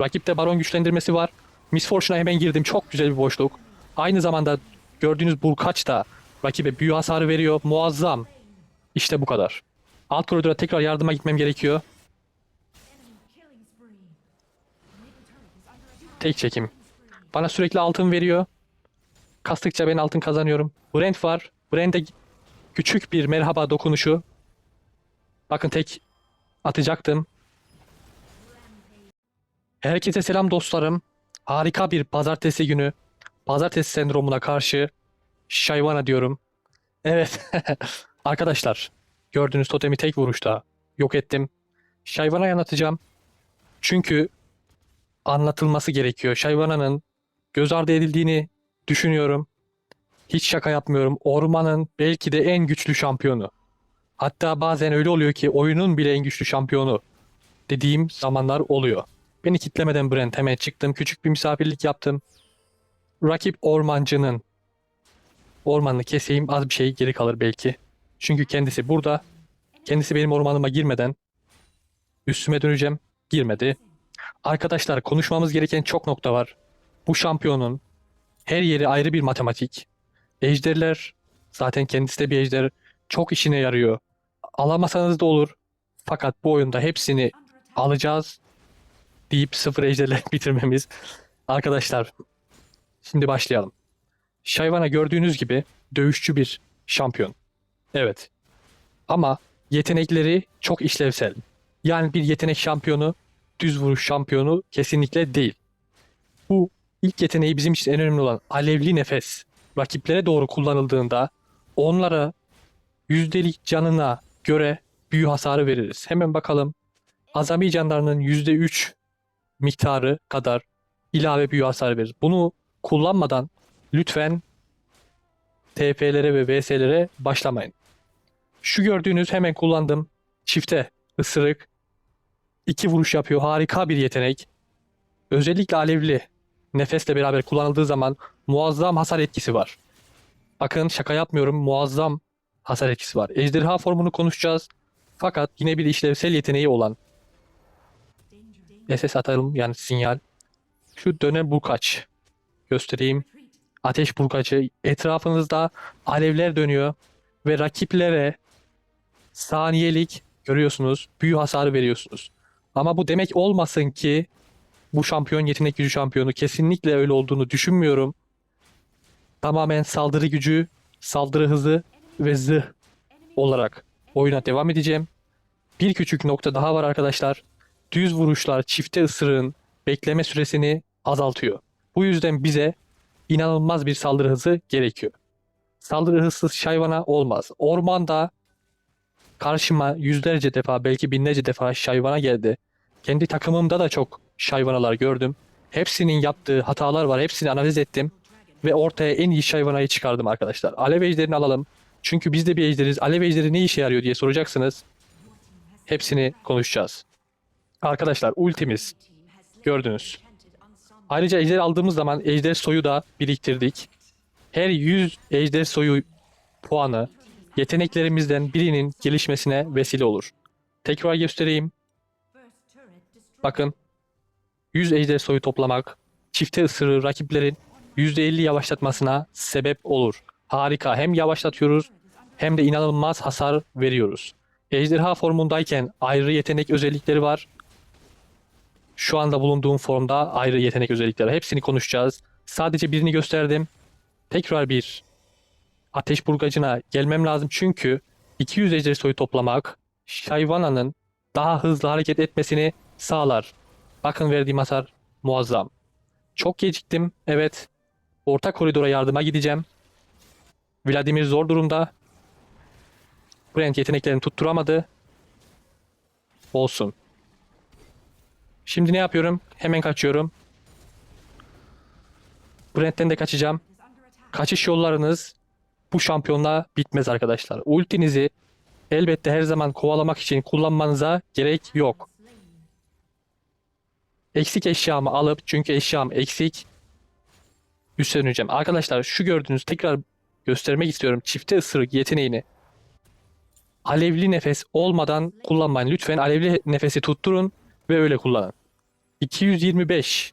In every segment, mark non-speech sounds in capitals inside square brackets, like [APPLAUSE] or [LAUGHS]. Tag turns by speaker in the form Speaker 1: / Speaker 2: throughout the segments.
Speaker 1: Rakipte baron güçlendirmesi var. Miss Fortune'a hemen girdim. Çok güzel bir boşluk. Aynı zamanda gördüğünüz Burkaç da rakibe büyü hasarı veriyor. Muazzam. İşte bu kadar. Alt koridora tekrar yardıma gitmem gerekiyor. Tek çekim. Bana sürekli altın veriyor. Kastıkça ben altın kazanıyorum. Brent var. Brent'e küçük bir merhaba dokunuşu. Bakın tek atacaktım. Herkese selam dostlarım. Harika bir pazartesi günü. Pazartesi sendromuna karşı Şayvana diyorum. Evet. [LAUGHS] Arkadaşlar gördüğünüz totemi tek vuruşta yok ettim. Şayvana'yı anlatacağım. Çünkü anlatılması gerekiyor. Şayvana'nın göz ardı edildiğini düşünüyorum. Hiç şaka yapmıyorum. Ormanın belki de en güçlü şampiyonu. Hatta bazen öyle oluyor ki oyunun bile en güçlü şampiyonu dediğim zamanlar oluyor. Beni kitlemeden Brent hemen çıktım. Küçük bir misafirlik yaptım. Rakip ormancının ormanını keseyim az bir şey geri kalır belki. Çünkü kendisi burada. Kendisi benim ormanıma girmeden üstüme döneceğim. Girmedi. Arkadaşlar konuşmamız gereken çok nokta var. Bu şampiyonun her yeri ayrı bir matematik. Ejderler zaten kendisi de bir ejder. Çok işine yarıyor. Alamasanız da olur. Fakat bu oyunda hepsini alacağız deyip sıfır ejderle [LAUGHS] bitirmemiz. Arkadaşlar şimdi başlayalım. Şayvana gördüğünüz gibi dövüşçü bir şampiyon. Evet. Ama yetenekleri çok işlevsel. Yani bir yetenek şampiyonu, düz vuruş şampiyonu kesinlikle değil. Bu ilk yeteneği bizim için en önemli olan alevli nefes rakiplere doğru kullanıldığında onlara yüzdelik canına göre büyü hasarı veririz. Hemen bakalım. Azami canlarının %3 miktarı kadar ilave büyü hasarı verir. Bunu kullanmadan lütfen TP'lere ve VS'lere başlamayın. Şu gördüğünüz hemen kullandım. Çifte ısırık. iki vuruş yapıyor. Harika bir yetenek. Özellikle alevli nefesle beraber kullanıldığı zaman muazzam hasar etkisi var. Bakın şaka yapmıyorum. Muazzam hasar etkisi var. Ejderha formunu konuşacağız. Fakat yine bir işlevsel yeteneği olan SS atalım yani sinyal. Şu dönem burkaç. Göstereyim. Ateş burkacı. Etrafınızda alevler dönüyor. Ve rakiplere saniyelik görüyorsunuz. Büyü hasarı veriyorsunuz. Ama bu demek olmasın ki bu şampiyon yetenek gücü şampiyonu. Kesinlikle öyle olduğunu düşünmüyorum. Tamamen saldırı gücü, saldırı hızı ve zırh olarak oyuna devam edeceğim. Bir küçük nokta daha var arkadaşlar. Düz vuruşlar çifte ısırığın bekleme süresini azaltıyor. Bu yüzden bize inanılmaz bir saldırı hızı gerekiyor. Saldırı hızsız şayvana olmaz. Ormanda karşıma yüzlerce defa belki binlerce defa şayvana geldi. Kendi takımımda da çok şayvanalar gördüm. Hepsinin yaptığı hatalar var. Hepsini analiz ettim. Ve ortaya en iyi şayvanayı çıkardım arkadaşlar. Alev ejderini alalım. Çünkü biz de bir ejderiz. Alev ejderi ne işe yarıyor diye soracaksınız. Hepsini konuşacağız. Arkadaşlar ultimiz gördünüz. Ayrıca ejder aldığımız zaman ejder soyu da biriktirdik. Her 100 ejder soyu puanı yeteneklerimizden birinin gelişmesine vesile olur. Tekrar göstereyim. Bakın 100 ejder soyu toplamak çifte ısırığı rakiplerin %50 yavaşlatmasına sebep olur. Harika. Hem yavaşlatıyoruz hem de inanılmaz hasar veriyoruz. Ejderha formundayken ayrı yetenek özellikleri var. Şu anda bulunduğum formda ayrı yetenek özellikleri. Hepsini konuşacağız. Sadece birini gösterdim. Tekrar bir ateş burgacına gelmem lazım çünkü 200 ejder toplamak Şayvana'nın daha hızlı hareket etmesini sağlar. Bakın verdiğim hasar muazzam. Çok geciktim. Evet. Orta koridora yardıma gideceğim. Vladimir zor durumda. Brent yeteneklerini tutturamadı. Olsun. Şimdi ne yapıyorum? Hemen kaçıyorum. Brent'ten de kaçacağım. Kaçış yollarınız bu şampiyonla bitmez arkadaşlar. Ultinizi elbette her zaman kovalamak için kullanmanıza gerek yok. Eksik eşyamı alıp çünkü eşyam eksik üstleneceğim. Arkadaşlar şu gördüğünüz tekrar göstermek istiyorum. Çifte ısırık yeteneğini alevli nefes olmadan kullanmayın. Lütfen alevli nefesi tutturun ve öyle kullanın. 225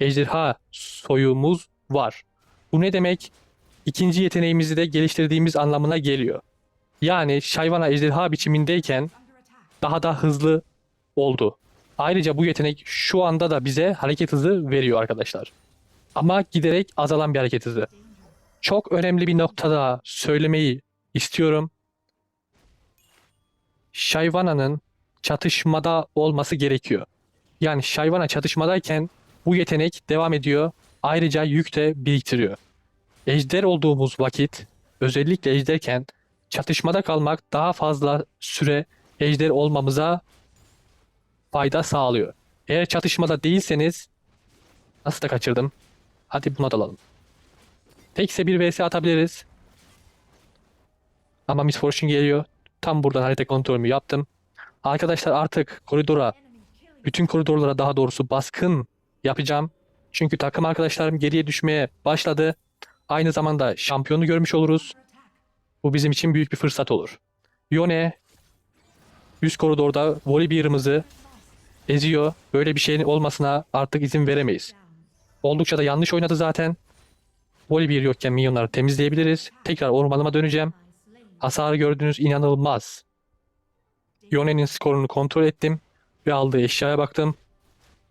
Speaker 1: ejderha soyumuz var. Bu ne demek? İkinci yeteneğimizi de geliştirdiğimiz anlamına geliyor. Yani Shyvana ejderha biçimindeyken daha da hızlı oldu. Ayrıca bu yetenek şu anda da bize hareket hızı veriyor arkadaşlar. Ama giderek azalan bir hareket hızı. Çok önemli bir noktada söylemeyi istiyorum. Shyvana'nın çatışmada olması gerekiyor. Yani Shyvana çatışmadayken bu yetenek devam ediyor. Ayrıca yük de biriktiriyor. Ejder olduğumuz vakit özellikle ejderken çatışmada kalmak daha fazla süre ejder olmamıza fayda sağlıyor. Eğer çatışmada değilseniz nasıl da kaçırdım. Hadi buna dalalım. Tekse bir vs atabiliriz. Ama Miss Fortune geliyor. Tam buradan harita kontrolümü yaptım. Arkadaşlar artık koridora, bütün koridorlara daha doğrusu baskın yapacağım. Çünkü takım arkadaşlarım geriye düşmeye başladı. Aynı zamanda şampiyonu görmüş oluruz. Bu bizim için büyük bir fırsat olur. Yone üst koridorda Volibear'ımızı eziyor. Böyle bir şeyin olmasına artık izin veremeyiz. Oldukça da yanlış oynadı zaten. Volibear yokken minyonları temizleyebiliriz. Tekrar ormanıma döneceğim. Hasarı gördüğünüz inanılmaz. Yone'nin skorunu kontrol ettim ve aldığı eşyaya baktım.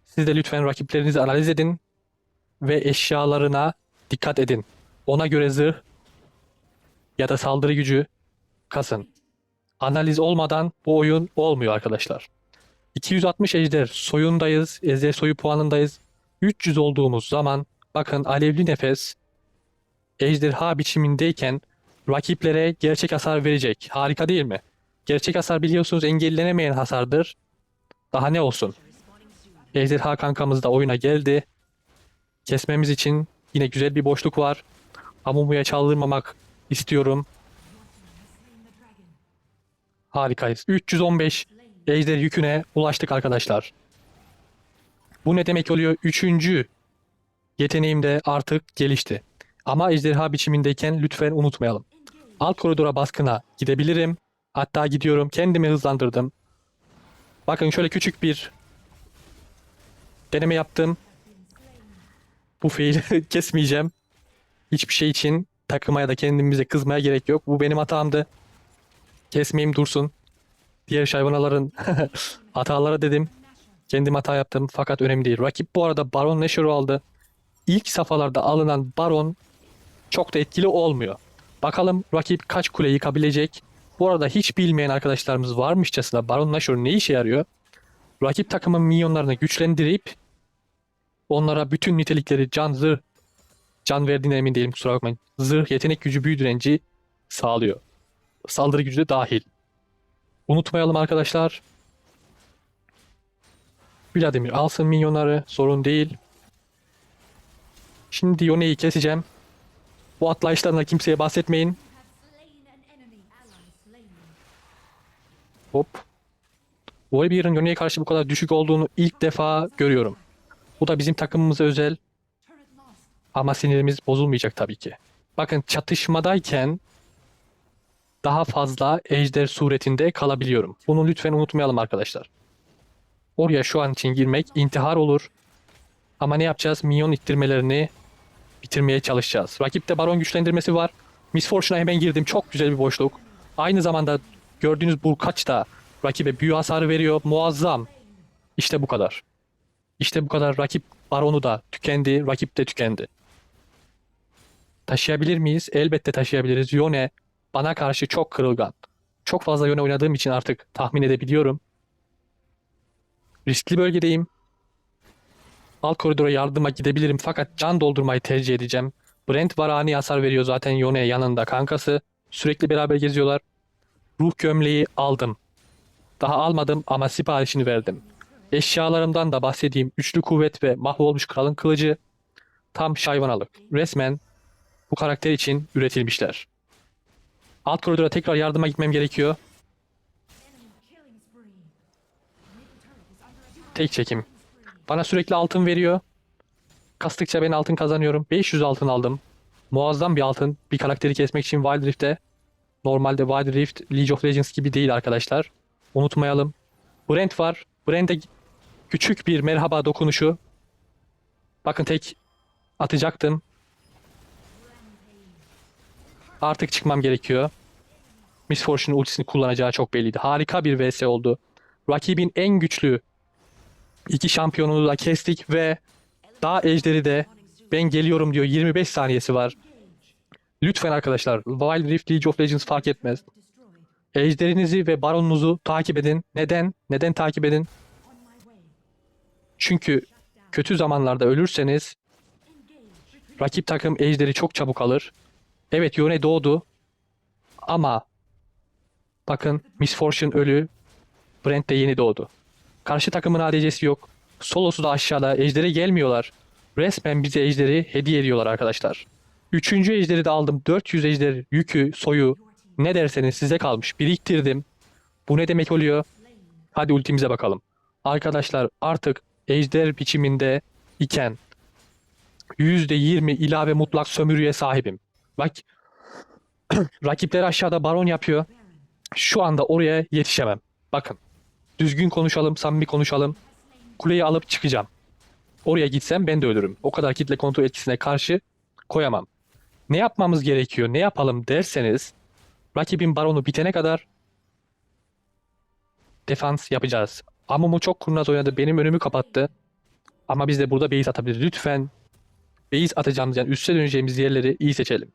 Speaker 1: Siz de lütfen rakiplerinizi analiz edin ve eşyalarına dikkat edin. Ona göre zırh ya da saldırı gücü kasın. Analiz olmadan bu oyun olmuyor arkadaşlar. 260 ejder soyundayız. Ejder soyu puanındayız. 300 olduğumuz zaman bakın alevli nefes ejderha biçimindeyken rakiplere gerçek hasar verecek. Harika değil mi? Gerçek hasar biliyorsunuz engellenemeyen hasardır. Daha ne olsun? Ejderha kankamız da oyuna geldi. Kesmemiz için yine güzel bir boşluk var. Amumu'ya çaldırmamak istiyorum. Harikayız. 315 ejder yüküne ulaştık arkadaşlar. Bu ne demek oluyor? Üçüncü yeteneğim de artık gelişti. Ama ejderha biçimindeyken lütfen unutmayalım. Alt koridora baskına gidebilirim. Hatta gidiyorum. Kendimi hızlandırdım. Bakın şöyle küçük bir deneme yaptım. Bu fiili [LAUGHS] kesmeyeceğim. Hiçbir şey için takıma ya da kendimize kızmaya gerek yok. Bu benim hatamdı. Kesmeyeyim dursun. Diğer hayvanaların [LAUGHS] hatalara dedim. Kendim hata yaptım fakat önemli değil. Rakip bu arada Baron Nashor'u aldı. İlk safhalarda alınan Baron çok da etkili olmuyor. Bakalım rakip kaç kule yıkabilecek. Bu arada hiç bilmeyen arkadaşlarımız varmışçasına Baron Nashor ne işe yarıyor? Rakip takımın minyonlarını güçlendirip onlara bütün nitelikleri can, zırh, can verdiğine emin değilim kusura bakmayın. Zırh, yetenek gücü, büyü direnci sağlıyor. Saldırı gücü de dahil. Unutmayalım arkadaşlar. Vladimir alsın minyonları sorun değil. Şimdi Yone'yi keseceğim. Bu atlayışlarına kimseye bahsetmeyin. Hop. Volibear'ın Yone'ye karşı bu kadar düşük olduğunu ilk defa görüyorum. Bu da bizim takımımıza özel. Ama sinirimiz bozulmayacak tabii ki. Bakın çatışmadayken daha fazla ejder suretinde kalabiliyorum. Bunu lütfen unutmayalım arkadaşlar. Oraya şu an için girmek intihar olur. Ama ne yapacağız? Minyon ittirmelerini bitirmeye çalışacağız. Rakipte baron güçlendirmesi var. Miss Fortune'a hemen girdim. Çok güzel bir boşluk. Aynı zamanda gördüğünüz Burkaç da rakibe büyü hasarı veriyor. Muazzam. İşte bu kadar. İşte bu kadar. Rakip baronu da tükendi. Rakip de tükendi. Taşıyabilir miyiz? Elbette taşıyabiliriz. Yone bana karşı çok kırılgan. Çok fazla Yone oynadığım için artık tahmin edebiliyorum. Riskli bölgedeyim. Alt koridora yardıma gidebilirim fakat can doldurmayı tercih edeceğim. Brent var ani hasar veriyor zaten Yone yanında kankası. Sürekli beraber geziyorlar. Ruh gömleği aldım. Daha almadım ama siparişini verdim. Eşyalarımdan da bahsedeyim. Üçlü kuvvet ve mahvolmuş kralın kılıcı. Tam şayvanalık. Resmen bu karakter için üretilmişler. Alt koridora tekrar yardıma gitmem gerekiyor. Tek çekim. Bana sürekli altın veriyor. Kastıkça ben altın kazanıyorum. 500 altın aldım. Muazzam bir altın. Bir karakteri kesmek için Wild Rift'te. Normalde Wild Rift League of Legends gibi değil arkadaşlar. Unutmayalım. Brent var. Brent'e Küçük bir merhaba dokunuşu. Bakın tek atacaktım. Artık çıkmam gerekiyor. Miss Fortune ultisini kullanacağı çok belliydi. Harika bir vs oldu. Rakibin en güçlü iki şampiyonunu da kestik ve daha ejderi de ben geliyorum diyor. 25 saniyesi var. Lütfen arkadaşlar Wild Rift League of Legends fark etmez. Ejderinizi ve baronunuzu takip edin. Neden? Neden takip edin? Çünkü kötü zamanlarda ölürseniz rakip takım ejderi çok çabuk alır. Evet Yone doğdu. Ama bakın Miss Fortune ölü. Brent de yeni doğdu. Karşı takımın ADC'si yok. Solosu da aşağıda. Ejder'e gelmiyorlar. Resmen bize ejderi hediye ediyorlar arkadaşlar. Üçüncü ejderi de aldım. 400 ejder yükü, soyu ne derseniz size kalmış. Biriktirdim. Bu ne demek oluyor? Hadi ultimize bakalım. Arkadaşlar artık ejder biçiminde iken %20 ilave mutlak sömürüye sahibim. Bak [CLEARS THROAT] rakipler aşağıda baron yapıyor. Şu anda oraya yetişemem. Bakın düzgün konuşalım, samimi konuşalım. Kuleyi alıp çıkacağım. Oraya gitsem ben de ölürüm. O kadar kitle kontrol etkisine karşı koyamam. Ne yapmamız gerekiyor, ne yapalım derseniz rakibin baronu bitene kadar defans yapacağız. Amumu çok kurnaz oynadı. Benim önümü kapattı. Ama biz de burada base atabiliriz. Lütfen base atacağımız yani üste döneceğimiz yerleri iyi seçelim.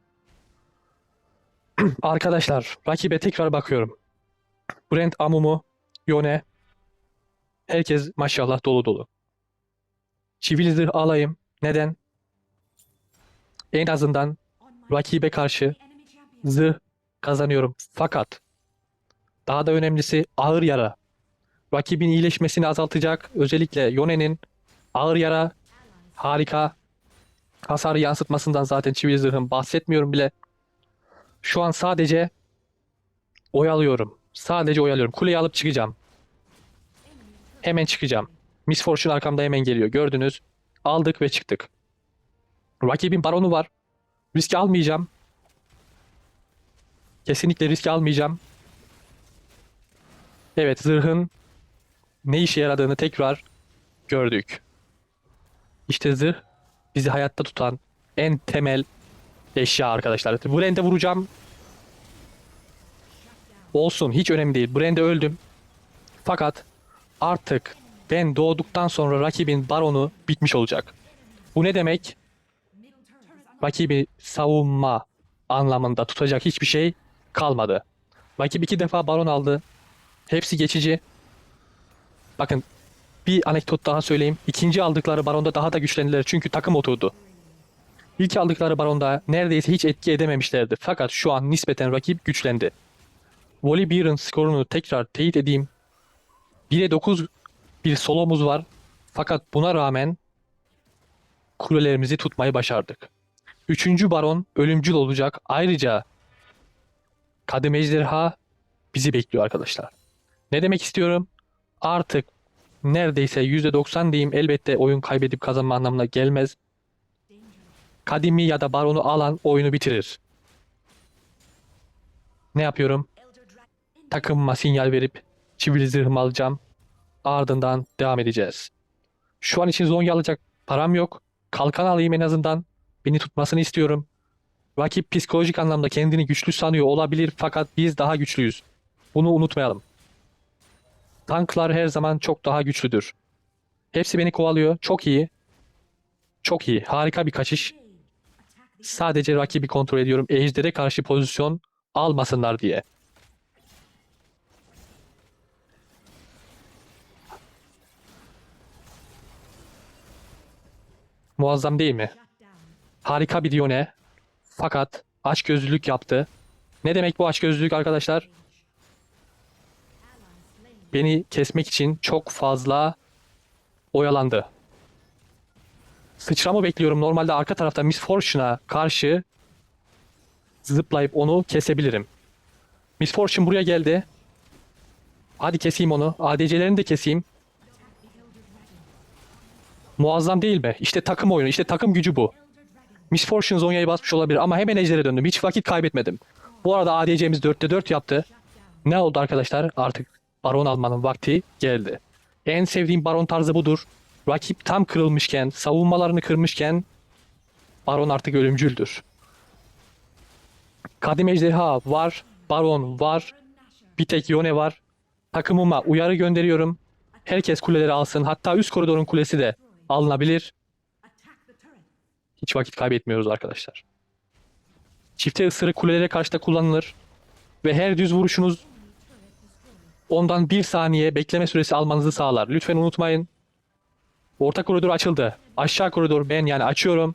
Speaker 1: [CLEARS THROAT] Arkadaşlar rakibe tekrar bakıyorum. Brent Amumu, Yone. Herkes maşallah dolu dolu. Çivili alayım. Neden? En azından rakibe karşı zırh kazanıyorum. Fakat daha da önemlisi ağır yara. Rakibin iyileşmesini azaltacak. Özellikle Yone'nin ağır yara harika hasar yansıtmasından zaten çivili zırhın bahsetmiyorum bile. Şu an sadece oyalıyorum. Sadece oyalıyorum. Kuleyi alıp çıkacağım. Hemen çıkacağım. Miss Fortune arkamda hemen geliyor. Gördünüz. Aldık ve çıktık. Rakibin baronu var. Risk almayacağım. Kesinlikle risk almayacağım. Evet zırhın ne işe yaradığını tekrar gördük. İşte zırh bizi hayatta tutan en temel eşya arkadaşlar. Brand'e vuracağım. Olsun hiç önemli değil. Brand'e öldüm. Fakat artık ben doğduktan sonra rakibin baronu bitmiş olacak. Bu ne demek? Rakibi savunma anlamında tutacak hiçbir şey kalmadı. Rakip iki defa baron aldı. Hepsi geçici. Bakın bir anekdot daha söyleyeyim. İkinci aldıkları baronda daha da güçlendiler çünkü takım oturdu. İlk aldıkları baronda neredeyse hiç etki edememişlerdi. Fakat şu an nispeten rakip güçlendi. Wally Beer'ın skorunu tekrar teyit edeyim. 1'e 9 bir solomuz var. Fakat buna rağmen kulelerimizi tutmayı başardık. Üçüncü baron ölümcül olacak. Ayrıca Kadim Ejderha bizi bekliyor arkadaşlar. Ne demek istiyorum? Artık neredeyse %90 diyeyim elbette oyun kaybedip kazanma anlamına gelmez. Kadimi ya da baronu alan oyunu bitirir. Ne yapıyorum? Takımıma sinyal verip çivili zırhımı alacağım. Ardından devam edeceğiz. Şu an için Zonya alacak param yok. Kalkan alayım en azından. Beni tutmasını istiyorum. Rakip psikolojik anlamda kendini güçlü sanıyor olabilir fakat biz daha güçlüyüz. Bunu unutmayalım. Tanklar her zaman çok daha güçlüdür. Hepsi beni kovalıyor. Çok iyi. Çok iyi. Harika bir kaçış. Sadece rakibi kontrol ediyorum. Ejder'e karşı pozisyon almasınlar diye. Muazzam değil mi? Harika bir Yone. Fakat açgözlülük yaptı. Ne demek bu açgözlülük arkadaşlar? Beni kesmek için çok fazla oyalandı. Sıçramı bekliyorum. Normalde arka tarafta Miss Fortune'a karşı zıplayıp onu kesebilirim. Miss Fortune buraya geldi. Hadi keseyim onu. ADC'lerini de keseyim. Muazzam değil mi? İşte takım oyunu, işte takım gücü bu. Miss Fortune Zonya'yı basmış olabilir ama hemen ejdere döndüm. Hiç vakit kaybetmedim. Bu arada ADC'miz 4'te 4 yaptı. Ne oldu arkadaşlar? Artık Baron almanın vakti geldi. En sevdiğim baron tarzı budur. Rakip tam kırılmışken, savunmalarını kırmışken baron artık ölümcüldür. Kadim ejderha var, baron var, bir tek Yone var. Takımıma uyarı gönderiyorum. Herkes kuleleri alsın. Hatta üst koridorun kulesi de alınabilir. Hiç vakit kaybetmiyoruz arkadaşlar. Çifte ısırık kulelere karşı da kullanılır. Ve her düz vuruşunuz ondan bir saniye bekleme süresi almanızı sağlar. Lütfen unutmayın. Orta koridor açıldı. Aşağı koridor ben yani açıyorum.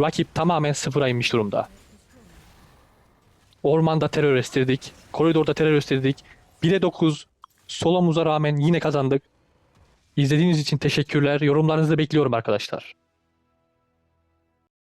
Speaker 1: Rakip tamamen sıfıra inmiş durumda. Ormanda terör estirdik. Koridorda terör estirdik. 1'e 9 solumuza rağmen yine kazandık. İzlediğiniz için teşekkürler. Yorumlarınızı bekliyorum arkadaşlar.